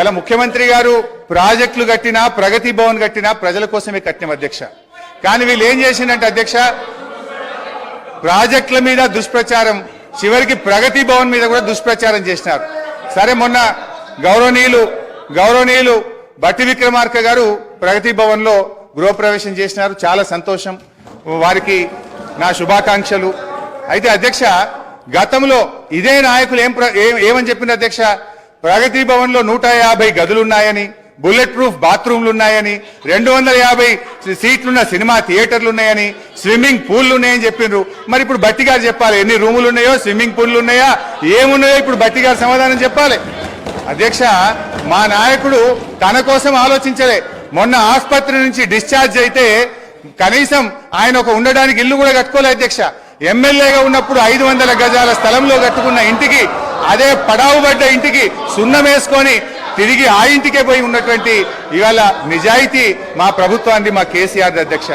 ఇలా ముఖ్యమంత్రి గారు ప్రాజెక్టులు కట్టినా ప్రగతి భవన్ కట్టినా ప్రజల కోసమే కట్టిన అధ్యక్ష. కానీ వీళ్ళు ఏం చేసిందంటే అధ్యక్ష ప్రాజెక్టుల మీద దుష్ప్రచారం చివరికి ప్రగతి భవన్ మీద కూడా దుష్ప్రచారం చేసినారు. సరే మొన్న గౌరవనీయులు గౌరవనీయులు బట్టి విక్రమార్క గారు ప్రగతి భవన్లో గృహప్రవేశం చేసినారు. చాలా సంతోషం. వారికి నా శుభాకాంక్షలు. అయితే అధ్యక్ష గతంలో ఇదే నాయకులు ఏం ప్ర- ఏమని చెప్పిన అధ్యక్ష? ప్రగతి భవన్లో నూట యాభై గదులున్నాయని బుల్లెట్ ప్రూఫ్ బాత్రూమ్లు ఉన్నాయని రెండు వందల యాభై సీట్లున్న సినిమా థియేటర్లు ఉన్నాయని స్విమ్మింగ్ పూల్లు ఉన్నాయని చెప్పిండ్రు మరి ఇప్పుడు బట్టి గారు చెప్పాలి ఎన్ని రూములు ఉన్నాయో స్విమ్మింగ్ పూల్లు ఉన్నాయా ఏమున్నాయో ఇప్పుడు బట్టి గారు సమాధానం చెప్పాలి. అధ్యక్ష మా నాయకుడు తన కోసం ఆలోచించలే. మొన్న ఆసుపత్రి నుంచి డిశ్చార్జ్ అయితే కనీసం ఆయన ఒక ఉండడానికి ఇల్లు కూడా కట్టుకోలే అధ్యక్ష. ఎమ్మెల్యేగా ఉన్నప్పుడు ఐదు వందల గజాల స్థలంలో కట్టుకున్న ఇంటికి అదే పడావు పడ్డ ఇంటికి సున్నం వేసుకొని తిరిగి ఆ ఇంటికే పోయి ఉన్నటువంటి ఇవాళ నిజాయితీ మా ప్రభుత్వాన్ని మా కేసీఆర్ అధ్యక్ష.